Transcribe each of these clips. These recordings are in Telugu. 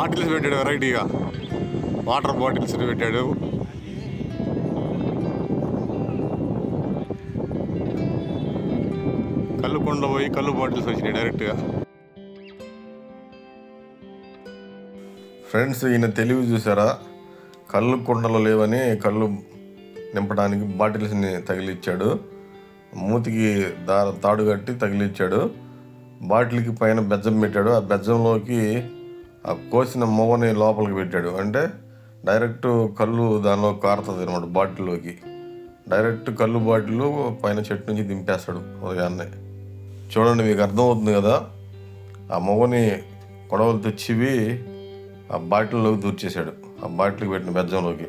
బాటిల్స్ పెట్టాడు వెరైటీగా. వాటర్ బాటిల్స్ పెట్టాడు. కళ్ళు కొండ పోయి కళ్ళు బాటిల్స్ వచ్చినాయి డైరెక్ట్గా. ఫ్రెండ్స్ ఈయన తెలివి చూసారా? కళ్ళు కుండలు లేవని కళ్ళు నింపడానికి బాటిల్స్ని తగిలిచ్చాడు. మూతికి దా తాడు కట్టి తగిలిచ్చాడు. బాటిల్కి పైన బెజ్జం పెట్టాడు. ఆ బెజ్జంలోకి ఆ కోసిన మొవ్వని లోపలికి పెట్టాడు. అంటే డైరెక్ట్ కళ్ళు దానిలో కారుతుంది అనమాట బాటిల్లోకి. డైరెక్ట్ కళ్ళు బాటిల్ పైన చెట్టు నుంచి దింపేస్తాడు ఉదయాన్నే. చూడండి మీకు అర్థమవుతుంది కదా ఆ మొవ్వని కొడవలు తెచ్చివి ఆ బాటిల్లోకి దూర్చేశాడు. ఆ బాటిల్కి పెట్టిన బెజ్జంలోకి.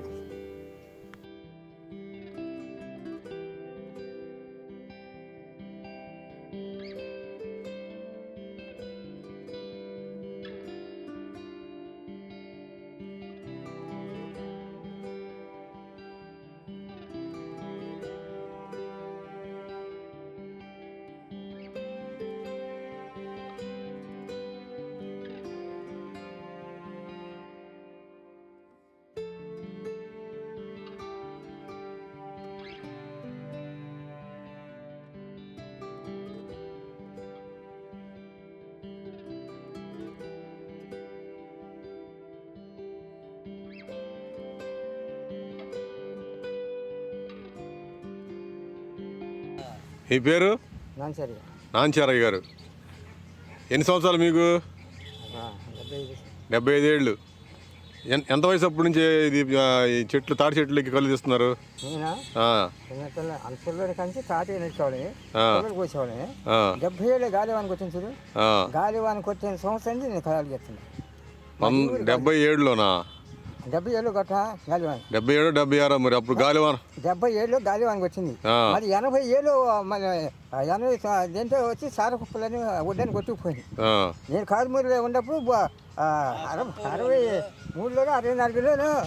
ఈ పేరు? నాంచారయ్య గారు. ఎన్ని సంవత్సరాలు మీకు? డెబ్బై ఐదు ఏళ్ళు. ఎంత వయసు అప్పటి నుంచి ఇది చెట్లు తాటి చెట్లకి కళ్ళు తీస్తున్నారు? డెబ్బై ఏళ్ళు గాలివానికి వచ్చింది చూడు. ఆ. గాలివానికి వచ్చిన సంవత్సరం నుంచి నేను కళలు చేస్తున్నాను. వన్ డెబ్బై ఏడులోనా? డెబ్బై ఏళ్ళు గట్ట గాలివాన్. డెబ్బై ఏడు డెబ్బై ఆరు మరి? అప్పుడు గాలివాన. డెబ్బై ఏళ్ళు గాలివానికి వచ్చింది. మరి ఎనభై ఏళ్ళు మన ఎనభై దీంట్లో వచ్చి సార కుప్పలని ఒడ్డని కొట్టుకుపోయింది. నేను కారుమూరులో ఉన్నప్పుడు అరవై అరవై మూడులోనో అరవై నాలుగులోనో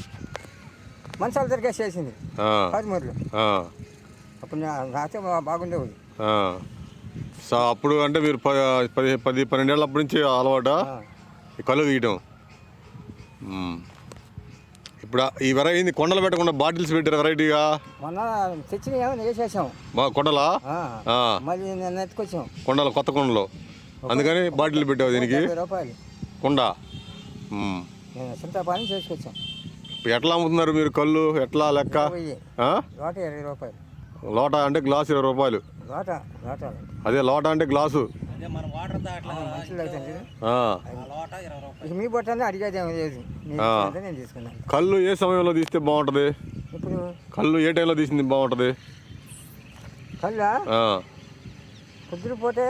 మంచాల ఆ, కారుమూరులో అప్పుడు నాతో బాగుండేది. సో అప్పుడు అంటే మీరు పది పది పన్నెండేళ్ళ అప్పటి నుంచి అలవాట? కళ్ళు తీయటం. ఇప్పుడు ఈ వెరైటీ కొండలు పెట్టకుండా బాటిల్స్ పెట్టారు వెరైటీగా మొన్న తెచ్చిన ఏమైనా వేసేసాం కొండలా? మళ్ళీ నేను ఎత్తుకొచ్చాం. కొండలు కొత్త కొండలు. అందుకని బాటిల్ పెట్టావు దీనికి. రూపాయలు. కొండ. చింతపాని చేసుకొచ్చాం. ఎట్లా అమ్ముతున్నారు మీరు కళ్ళు? ఎట్లా లెక్క? లోట ఇరవై రూపాయలు. లోట అంటే గ్లాసు ఇరవై రూపాయలు. లోట లోట. అదే లోట అంటే గ్లాసు. అదే మన వాటర్ దాంట్లో మంచిది అవుతుంది. ఆ. లోట ఇరవై రూపాయలు. ఇక మీ బొట్టనే అడిగేది ఏమీ లేదు. నేను ఆ. ఇచ్చినంత నేను తీసుకున్నాను. కళ్ళు ఏ సమయంలో తీస్తే బాగుంటుంది? ఇప్పుడు కళ్ళు ఏ టైంలో తీసింది బాగుంటుంది? కళ్ళ? ఆ. పొద్దుపోతే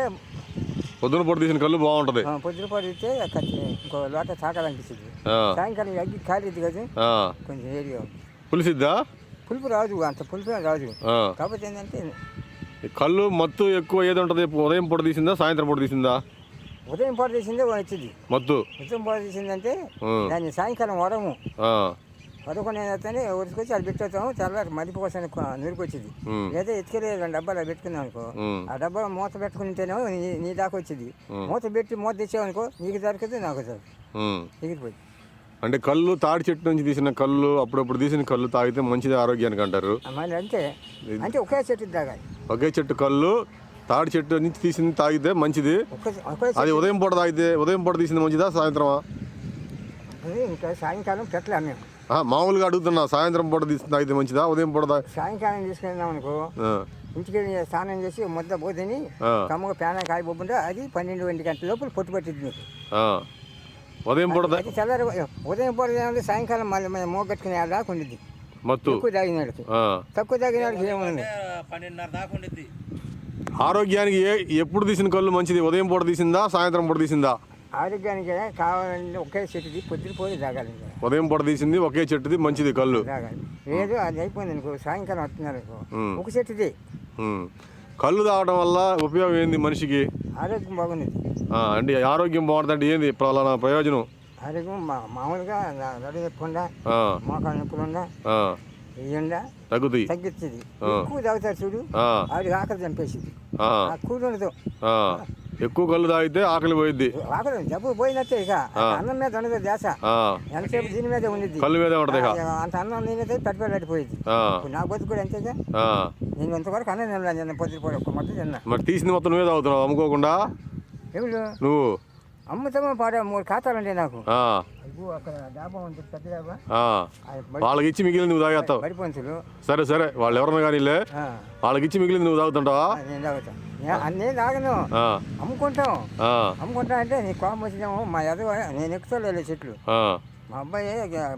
పొద్దున పూట తీసిన కళ్ళు బాగుంటుంది. పొద్దుపోతే ఇస్తే ఖర్చు ఇంకో లోట తాకాలనిపిస్తుంది ఆ. సాయంకాలం అగ్గి కాలేదు కదా? ఆ. కొంచెం ఏరియా. పులిసిద్దా? పులుపు రాదు అంత పులుపు రాదు. ఆ. కాకపోతే ఏంటంటే కళ్ళు మత్తు ఎక్కువ ఏది ఉంటుంది? ఉదయం పూట తీసిందా సాయంత్రం పూట తీసిందా? ఉదయం పాటు చేసిందే వచ్చింది మత్తు? ఉదయం పాటు చేసిందంటే ఉం. దాన్ని సాయంకాలం. వరకు నేను అయితే ఉరికొచ్చి అది పెట్టేస్తాము తెల్లారి మదిపి కోసం నూరికి వచ్చింది. లేదా ఎత్తుకెళ్ళి రెండు డబ్బాలు పెట్టుకున్నాం అనుకో. ఆ డబ్బాలో మూత పెట్టుకుంటేనేమో నీ నీ దాకా వచ్చింది. మూత పెట్టి మూత తెచ్చావనుకో నీకు దొరకదు నాకు దొరకదు. ఉం. అంటే కళ్ళు తాడి చెట్టు నుంచి తీసిన కళ్ళు అప్పుడప్పుడు తీసిన కళ్ళు తాగితే మంచిది ఆరోగ్యానికి అంటారు. మళ్ళీ అంటే అంటే ఒకే చెట్టు తాగాలి. ఒకే చెట్టు కళ్ళు తాడి చెట్టు నుంచి తీసింది తాగితే మంచిది. అది ఉదయం పూట తాగితే ఉదయం పూట తీసింది మంచిదా సాయంత్రమా? ఇంకా సాయంకాలం పెట్టలే మేము. మామూలుగా అడుగుతున్నా సాయంత్రం పూట తీసి తాగితే మంచిదా ఉదయం పూట సాయంకాలం తీసుకెళ్ళినాం అనుకో ఇంటికి స్నానం చేసి ముద్ద పోతేని. కమ్మగా పేన కాయ బొబ్బుంటే అది పన్నెండు గంటల లోపల పొట్టు పట్టింది ఆ. ఉదయం పూట అది తెల్లారి ఉదయం పూట ఏముంది సాయంకాలం మళ్ళీ మనం మోగట్టుకునే దాకా ఉండిద్ది. మత్తు. ఎక్కువ తాగినాడికి. ఆ. తక్కువ తాగినాడికి ఏముంది పన్నెండున్నర దాకా ఉండిద్ది. ఆరోగ్యానికి ఏ ఎప్పుడు తీసిన కళ్ళు మంచిది? ఉదయం పూట తీసిందా? సాయంత్రం పూట తీసిందా? ఆరోగ్యానికి కావాలంటే ఒకే చెట్టుది పొద్దున పోయి తాగాలి ఇంకా. ఉదయం పూట తీసింది ఒకే చెట్టుది మంచిది కళ్ళు. తాగాలి. లేదు అది అయిపోయింది అనుకో సాయంకాలం వస్తున్నారు అనుకో. ఒక చెట్టుది. కళ్ళు తాగడం వల్ల ఉపయోగం ఏంది మనిషికి? ఆరోగ్యం బాగుంది. అంటే ఆరోగ్యం బాగుంటుందంటే ఏంది పలానా ప్రయోజనం? ఆరోగ్యం మా మామూలుగా నడు నొప్పి ఉందా ఆ, మోకాలు నొప్పులు ఉందా ఆ, తగ్గుతాయి తగ్గిస్తుంది ఆ. ఎక్కువ తాగుతారు చూడు. ఆ, ఆడి ఆకలి చంపేసింది. ఆ, ఆ. ఎక్కువ కళ్ళు తాగితే ఆకలి పోయిద్ది. ఆకలి జబ్బు పోయినట్టే ఇక. అన్నం మీద ఉండదు దేశ ఎంతసేపు దీని మీదే ఉండిద్ది? కళ్ళు మీదే ఆ, అంత అన్నం నేనైతే పెట్టుబడిపోయింది ఆ, ఇప్పుడు నా బతుకు కూడా అంతేగా. నేను ఇంతవరకు అన్నం తినలేదు నిన్న పొద్దు ఒక్క మొత్తం తిన్నా. మరి తీసింది మొత్తం నువ్వే తాగుతున్నావు అమ్ముకోకుండా? నువ్వు? అమ్ముతామో పాడే మూడు ఖాతాలు ఉంటాయి నాకు. వాళ్ళకి ఇచ్చి మిగిలింది నువ్వు తాగేస్తావు. సరే సరే వాళ్ళు ఎవరన్నా కానీ వాళ్ళకి ఇచ్చి మిగిలింది నువ్వు తాగుతుంటావా? నేను తాగుతాను అన్నీ తాగను అమ్ముకుంటాం. అమ్ముకుంటా అంటే నీ కోపం వచ్చినాము మా ఎదవ నేను ఎక్కుతలే చెట్లు. మా అబ్బాయి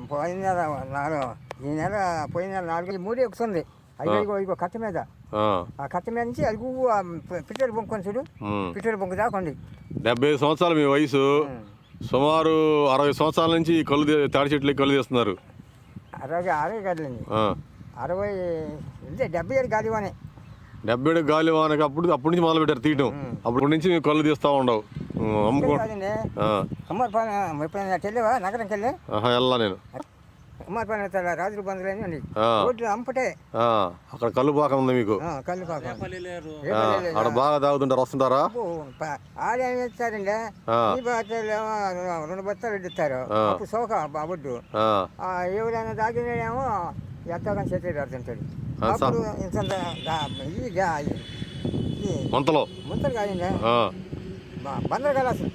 పోయిన నెల నాలుగు ఈ నెల పోయిన నెల నాలుగు మూడు ఎక్కుతుంది. అయ్యో ఇగో కట్ట మీద. ఆ. కట్ట మీద నుంచి అది పిట్టలు బొంకొని చూడు. పిట్టలు బొంకు దాకండి డెబ్బై సంవత్సరాలు మీ వయసు. సుమారు అరవై సంవత్సరాల నుంచి కళ్ళు తాడి చెట్లకి కళ్ళు తీస్తున్నారు. అరవై అరవై ఆ. అరవై ఇదే డెబ్బై ఏడు గాలివానే డెబ్బై ఏడు గాలి వానకి అప్పుడు అప్పటి నుంచి మొదలు పెట్టారు తీయటం అప్పటి నుంచి మేము కళ్ళు తీస్తా ఉండవు. అమ్ముకో. నగరంకి వెళ్ళి? వెళ్ళా నేను. రాజుల. రోడ్లు అంపటే అక్కడ కళ్ళు బాగా ఉంది మీకు. కళ్ళు పాకం. అక్కడ బాగా తాగుతుంటారు వస్తుంటారా? ఇస్తారండి. ఈ రెండు బత్తాలు ఇస్తారు. అప్పుడు సోక బాబుడ్డు ఆ, ఎవరైనా తాగినేమో ఎంతగానో చేతి సా- అప్పుడు ఇంత ఇది మంతలో. ముంతలు కాదండి బందరు కదా అసలు.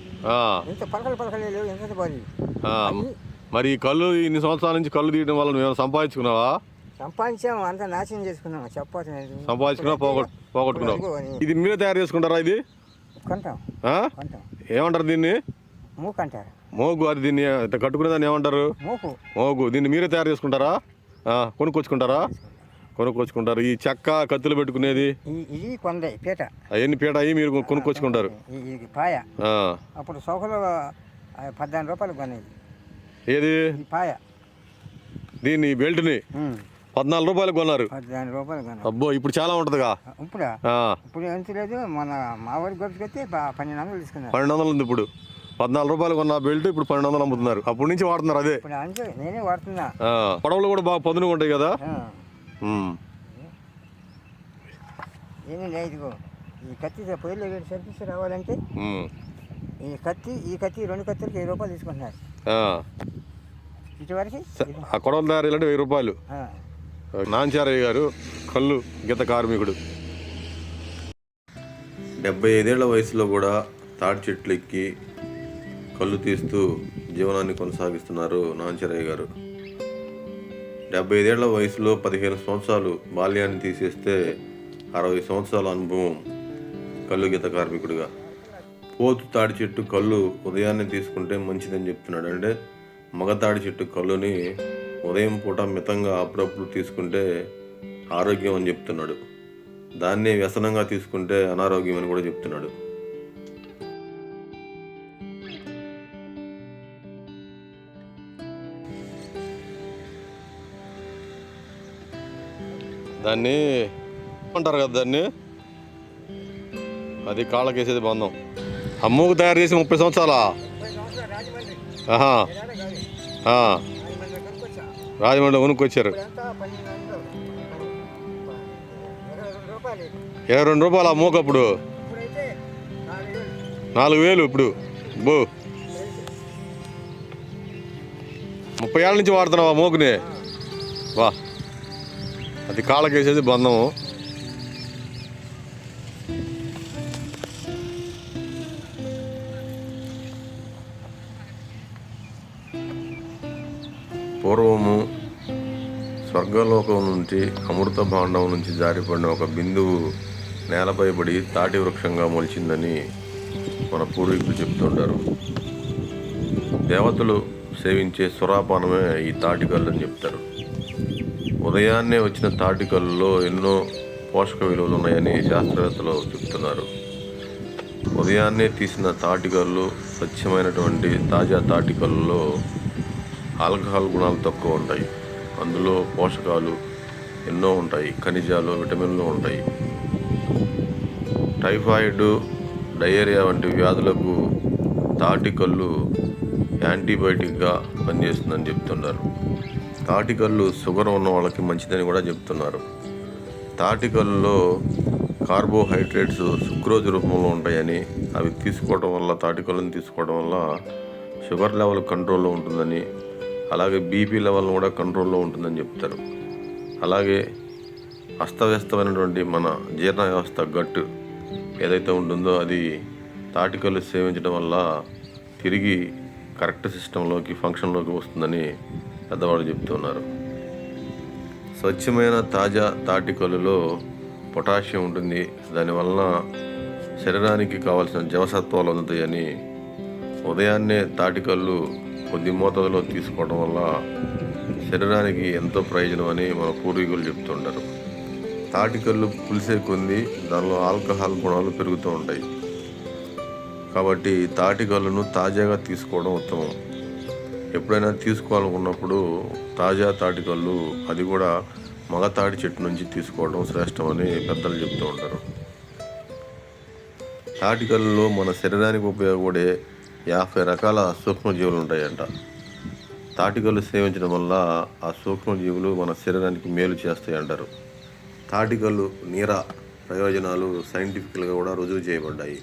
ఇంత పలకలు పలకలు లేవు ఇంత పోయి ఆ. మరి కళ్ళు ఇన్ని సంవత్సరాల నుంచి కళ్ళు తీయడం వల్ల నువ్వు సంపాదించుకున్నావా? సంపాదించాము అంతా నాశనం చేసుకున్నాం. చెప్పలేదు సంపాదించుకున్నావా? పోగొట్ పోగొట్టుకున్నావు. ఇది మీరే తయారు చేసుకుంటారా ఇది? కొంటాం. ఏమంటారు దీన్ని? మూకు అంటారు. మోగు అది దీన్ని కట్టుకునే దాన్ని ఏమంటారు? మూకు. మోగు దీన్ని మీరే తయారు చేసుకుంటారా? కొనుక్కొచ్చుకుంటారా? కొనుక్కొచ్చుకుంటారు. ఈ చెక్క కత్తులు పెట్టుకునేది? ఇది పీట. అవన్నీ పీట అయ్యి మీరు కొనుక్కొచ్చుకుంటారు? పాయ. అప్పుడు సౌకలో పద్నాలుగు రూపాయలు కొనేది. ఏది? పాయ. దీన్ని బెల్ట్ని? పద్నాలుగు రూపాయలు కొన్నారు. పద్నాలుగు రూపాయలు కొనేది అబ్బో ఇప్పుడు చాలా ఉంటుందిగా. ఇప్పుడా ఇప్పుడు ఎంత లేదు మన మా ఊరికి గొప్పకొస్తే పన్నెండు వందలు తీసుకున్నారు. పన్నెండు వందలు ఉంది ఇప్పుడు. పద్నాలుగు రూపాయలు కొన్న బెల్ట్ ఇప్పుడు పన్నెండు వందలు అమ్ముతున్నారు. అప్పటి నుంచి వాడుతున్నారు అదే. ఇప్పుడు అంతే నేనే వాడుతున్నా. ఆ, పొడవులు కూడా బాగా పదునుగా ఉంటాయి కదా? ఆ, ఉమ్. ఏమీ లేదు ఇదిగో ఈ కత్తి పొయ్యిలో వేడి సర్వీస్ రావాలంటే ఉమ్. ఈ కత్తి ఈ కత్తి రెండు కత్తులకి వెయ్యి రూపాయలు తీసుకుంటున్నారు. ఆ. ఇటువరకు? ఆ కొడవలు తయారు చేయాలంటే వెయ్యి రూపాయలు. ఆ, నాంచారయ్య గారు కళ్ళు గీత కార్మికుడు. డెబ్బై ఐదేళ్ళ వయసులో కూడా తాడి చెట్లు ఎక్కి కళ్ళు తీస్తూ జీవనాన్ని కొనసాగిస్తున్నారు నాంచరయ్య గారు. డెబ్బై ఐదేళ్ళ వయసులో పదిహేను సంవత్సరాలు బాల్యాన్ని తీసేస్తే అరవై సంవత్సరాల అనుభవం కళ్ళు గీత కార్మికుడిగా. పోతు తాడి చెట్టు కళ్ళు ఉదయాన్నే తీసుకుంటే మంచిదని చెప్తున్నాడు. అంటే మగ తాడి చెట్టు కళ్ళుని ఉదయం పూట మితంగా అప్పుడప్పుడు తీసుకుంటే ఆరోగ్యం అని చెప్తున్నాడు. దాన్నే వ్యసనంగా తీసుకుంటే అనారోగ్యం అని కూడా చెప్తున్నాడు. దాన్ని అంటారు కదా దాన్ని? అది కాళ్ళకేసేది బంధం. అమ్మకు తయారు చేసి ముప్పై సంవత్సరాలా? రాజమండ్రి కొనుక్కొచ్చారు ఇరవై రెండు రూపాయలు ఆ మూక అప్పుడు. నాలుగు వేలు ఇప్పుడు. బో. ముప్పై ఏళ్ళ నుంచి వాడుతున్నావా మోకుని మూకుని? వా. అది కాళ్ళకేసేది బంధం పూర్వము స్వర్గలోకం నుంచి అమృత భాండం నుంచి జారిపడిన ఒక బిందువు నేలపై పడి తాటి వృక్షంగా మొలిచిందని మన పూర్వీకులు చెప్తుంటారు. దేవతలు సేవించే సురాపానమే ఈ తాటికల్లు అని చెప్తారు. ఉదయాన్నే వచ్చిన తాటికల్లో ఎన్నో పోషక విలువలు ఉన్నాయని శాస్త్రవేత్తలు చెప్తున్నారు. ఉదయాన్నే తీసిన తాటికల్లు స్వచ్ఛమైనటువంటి తాజా తాటికల్లో ఆల్కహాల్ గుణాలు తక్కువ ఉంటాయి. అందులో పోషకాలు ఎన్నో ఉంటాయి. ఖనిజాలు విటమిన్లు ఉంటాయి. టైఫాయిడ్ డయేరియా వంటి వ్యాధులకు తాటికల్లు యాంటీబయాటిక్గా పనిచేస్తుందని చెప్తున్నారు. తాటికల్లు షుగర్ ఉన్న వాళ్ళకి మంచిదని కూడా చెప్తున్నారు. తాటికల్లులో కార్బోహైడ్రేట్స్ సుక్రోజ్ రూపంలో ఉంటాయని అవి తీసుకోవడం వల్ల తాటికలను తీసుకోవడం వల్ల షుగర్ లెవెల్ కంట్రోల్లో ఉంటుందని అలాగే బీపీ లెవెల్ కూడా కంట్రోల్లో ఉంటుందని చెప్తారు. అలాగే అస్తవ్యస్తమైనటువంటి మన జీర్ణ వ్యవస్థ గట్టు ఏదైతే ఉంటుందో అది తాటికల్లు సేవించడం వల్ల తిరిగి కరెక్ట్ సిస్టంలోకి ఫంక్షన్లోకి వస్తుందని పెద్దవాళ్ళు చెప్తున్నారు స్వచ్ఛమైన తాజా తాటికల్లులో పొటాషియం ఉంటుంది. దానివలన శరీరానికి కావాల్సిన జీవసత్వాలు అందుతాయని ఉదయాన్నే తాటికల్లు కొద్ది మోతాదులో తీసుకోవడం వల్ల శరీరానికి ఎంతో ప్రయోజనం అని మన పూర్వీకులు చెప్తుంటారు తాటికల్లు పులిసే కొంది దానిలో ఆల్కహాల్ గుణాలు పెరుగుతూ ఉంటాయి. కాబట్టి తాటికల్లును తాజాగా తీసుకోవడం ఉత్తమం. ఎప్పుడైనా తీసుకోవాలనుకున్నప్పుడు తాజా తాటికల్లు అది కూడా మగ తాటి చెట్టు నుంచి తీసుకోవడం శ్రేష్టమని పెద్దలు చెప్తూ ఉంటారు. తాటికల్లులో మన శరీరానికి ఉపయోగపడే యాభై రకాల సూక్ష్మజీవులు ఉంటాయంట. తాటికల్లు సేవించడం వల్ల ఆ సూక్ష్మజీవులు మన శరీరానికి మేలు చేస్తాయి అంటారు. తాటికల్లు నీర ప్రయోజనాలు సైంటిఫిక్గా కూడా రుజువు చేయబడ్డాయి.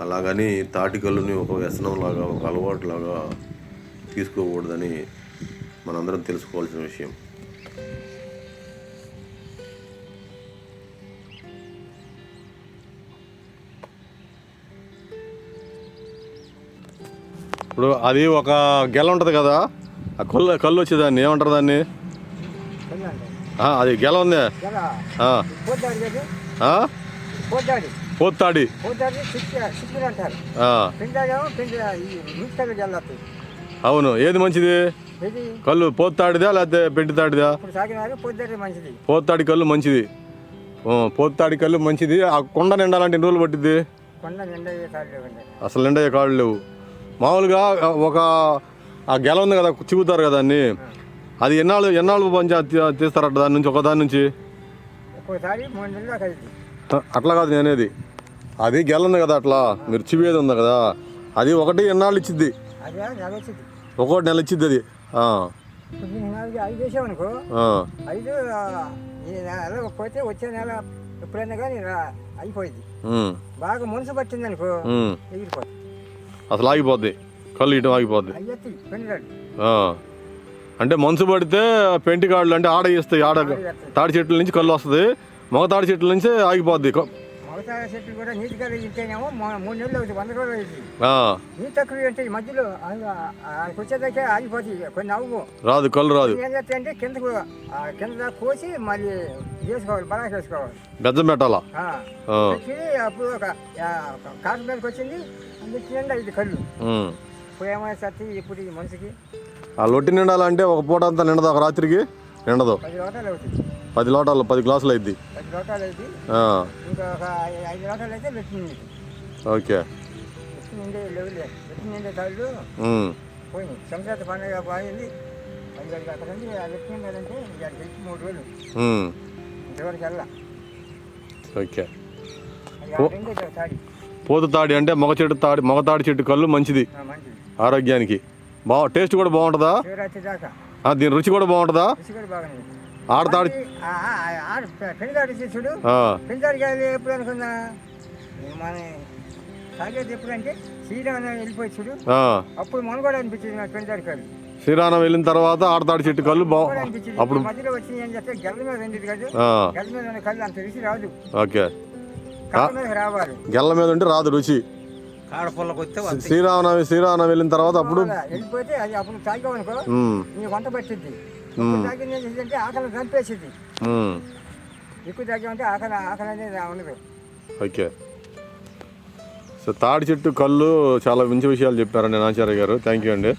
అలాగని తాటికల్లుని ఒక వ్యసనంలాగా ఒక అలవాటులాగా తీసుకోకూడదని మనందరం తెలుసుకోవాల్సిన విషయం. ఇప్పుడు అది ఒక గెల ఉంటుంది కదా ఆ కళ్ళు కళ్ళు వచ్చేదాన్ని ఏమంటారు దాన్ని? అది గెల ఉందే. పోతాడు. పోతాడు పోతాడు అవును ఏది మంచిది? కళ్ళు పోత్తాడిదా లేకపోతే పెంటి తాడిదా పోత్తాడి కళ్ళు మంచిది. ఆ, పోత్తాడి కళ్ళు మంచిది. ఆ కొండ నిండాలంటే ఎన్ని రోజులు పట్టిద్ది? నిండా అసలు నిండయ్యే కాళ్ళు లేవు. మామూలుగా ఒక ఆ గెల ఉంది కదా చిగుతారు కదా దాన్ని అది ఎన్నాళ్ళు ఎన్నాళ్ళు పంచి తీస్తారట దాని నుంచి ఒక దాని నుంచి? అట్లా కాదు నేనేది. అది గెల ఉంది కదా అట్లా. మీరు చివేది ఉంది కదా. అది ఒకటి ఎన్నాళ్ళు ఇచ్చిద్ది? అదే నెల వచ్చింది అది. ఐదు వేసామనుకో ఐదు ఈ నెల పోతే వచ్చే నెల ఎప్పుడైనా కానీ అయిపోయింది. బాగా మనసు పట్టింది అనుకో. ఎగిరిపోతుంది. అసలు ఆగిపోద్ది. కళ్ళు ఇటు ఆగిపోద్ది. అంటే మనసు పడితే పెంటి కాళ్ళు అంటే ఆడ ఇస్తాయి ఆడ తాడి చెట్ల నుంచి కళ్ళు వస్తుంది. మగ తాడి చెట్ల నుంచి ఆగిపోద్ది. మగతా చెట్లు కూడా నీటిగా ఇంటేనేమో మొ- మూడు నెలలు అవుతుంది వంద రోజులు అవుతుంది. నీటి తక్కువ అంటే ఈ మధ్యలో వచ్చేదాకే ఆగిపోతుంది కొన్ని అవ్వు రాదు కళ్ళు రాదు. ఏం చేస్తాయి అంటే కిందకు ఆ కింద కోసి మళ్ళీ వేసుకోవాలి బలాకి వేసుకోవాలి. బెజ్జం పెట్టాలా అప్పుడు ఒక కాటు మీదకి వచ్చింది నిండా ఇది కళ్ళు. ఇప్పుడు ఏమైనా సత్తి ఇప్పుడు ఈ మనిషికి. ఆ లొట్టి నిండాలంటే ఒక పూట అంతా నిండదు ఒక రాత్రికి నిండదు. పది అవుతుంది. పది లోటాలు పది గ్లాసులు అయింది ఓకే. సంక్రాంతి పండుగ మూడు ఓకే. పోతు తాడి అంటే మగ చెట్టు తాడి మగ తాడి చెట్టు కళ్ళు మంచిది. ఆరోగ్యానికి. బా టేస్ట్ కూడా బాగుంటుందా? దీని రుచి కూడా బాగుంటుందా? ఆడతాడి. ఆ, ఆ, ఆ, ఆడ పెళ్ళాడు చూడు. ఆ, పెంచాడికాయలు ఎప్పుడు అనుకున్నా మన తాగేది ఎప్పుడు అంటే శ్రీరామ వెళ్ళిపోయి చూడు. ఆ. అప్పుడు మన కూడా అనిపించింది నాకు పెంచాడికాయలు శ్రీరామం వెళ్ళిన తర్వాత ఆడతాడి చెట్టు కళ్ళు అప్పుడు మధ్యలో వచ్చింది అని చెప్తే గెల్ల మీద ఉండేది కాదు. ఆ, గెల్ల మీద ఉన్న కళ్ళు అంత రుచి రాదు. ఓకే. కళ్ళ రావాలి. గెల్ల మీద ఉంటే రాదు రుచి. శ్రీరామనవమి శ్రీరామనవమి వెళ్ళిన తర్వాత అప్పుడు వెళ్ళిపోతే అది అప్పుడు తాగామనుకో నీ వంట పట్టింది ఎక్కువ తాగింది ఏంటంటే ఆకలి చంపేసింది. ఉమ్, ఎక్కువ తాగామంటే ఆకలి ఆకలి అనేది ఉండదు. ఓకే. సో తాడి చెట్టు కళ్ళు చాలా మంచి విషయాలు చెప్పారండి నాచార్య గారు. థ్యాంక్ యూ అండి.